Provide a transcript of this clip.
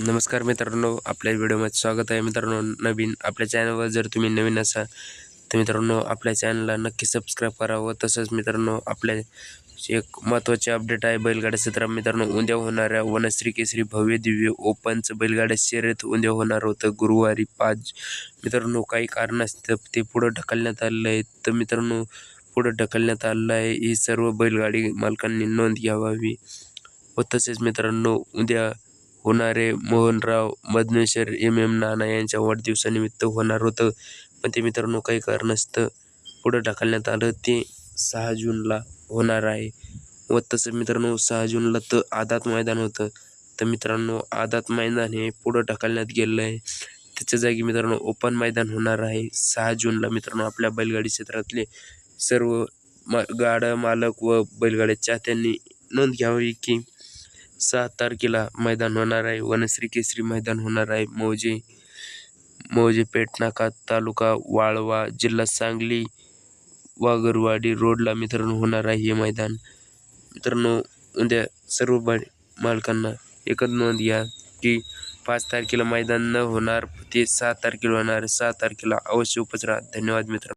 नमस्कार मित्रांनो आपल्या व्हिडिओमध्ये स्वागत आहे. मित्रांनो नवीन आपल्या चॅनलवर जर तुम्ही नवीन असाल तर मित्रांनो आपल्या चॅनलला नक्की सबस्क्राईब करा व तसंच मित्रांनो आपल्या एक महत्त्वाचे अपडेट आहे बैलगाड्या क्षेत्रात मित्रांनो उद्या होणाऱ्या वनश्री केसरी भव्य दिव्य ओपनचं बैलगाड्या शर्यत उद्या होणार होतं गुरुवारी पाच. मित्रांनो काही कारण असतं ते पुढं ढकलण्यात आलेलं आहे. तर मित्रांनो पुढं ढकलण्यात आलेलं आहे. ही सर्व बैलगाडी मालकांनी नोंद घ्यावावी व तसेच मित्रांनो उद्या होणारे मोहनराव मधनेश्वर एम. एम. नाना यांच्या वाढदिवसानिमित्त होणार होतं. पण ते मित्रांनो काही कारणास्तव पुढं ढकलण्यात आलं. ते सहा जूनला होणार आहे. व तसं मित्रांनो सहा जूनला तर आदात मैदान होतं. तर मित्रांनो आदात मैदान हे पुढं ढकलण्यात गेलेलं आहे. त्याच्या जागी मित्रांनो ओपन मैदान होणार आहे. सहा जूनला मित्रांनो आपल्या बैलगाडी क्षेत्रातले सर्व मा गाडा मालक व बैलगाड्या चाहत्यांनी नोंद घ्यावी की सहा तारखेला मैदान होणार आहे. वनश्री केसरी मैदान होणार आहे. मौजे मौजे पेटनाका तालुका वाळवा जिल्हा सांगली वागरवाडी रोडला मित्रांनो होणार आहे हे मैदान. मित्रांनो उद्या सर्व बा मालकांना एकच नोंद घ्या की पाच तारखेला मैदान न होणार ते सहा तारखेला होणार. सहा तारखेला अवश्य उपचरा धन्यवाद मित्रांनो.